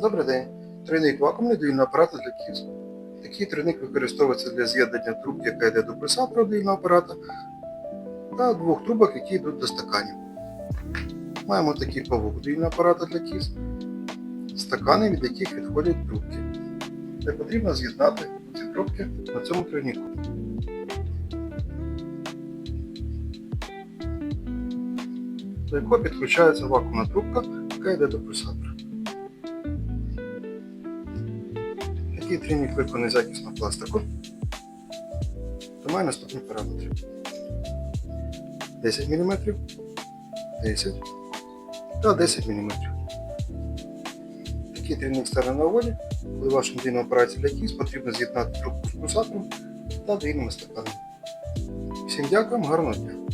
Добрий день. Тройник вакуумний доїльного апарата для кіз. Такий тройник використовується для з'єднання трубки, яка йде до присадру доїльного апарата, та двох трубок, які йдуть до стаканів. Маємо такий павук доїльного апарата для кіз, стакани, від яких відходять трубки. Де потрібно з'єднати ці трубки на цьому тройнику. До якого підключається вакуумна трубка, яка йде до присадра. Такий трійник виконаний з якісного пластику. То має наступні параметри. 10 мм, 10 та 10 мм. Такий трійник стане на воді, коли вашому дійному апараті для кіз потрібно з'єднати трубку з просадром та дійними стаканами. Всім дякую, гарного дня!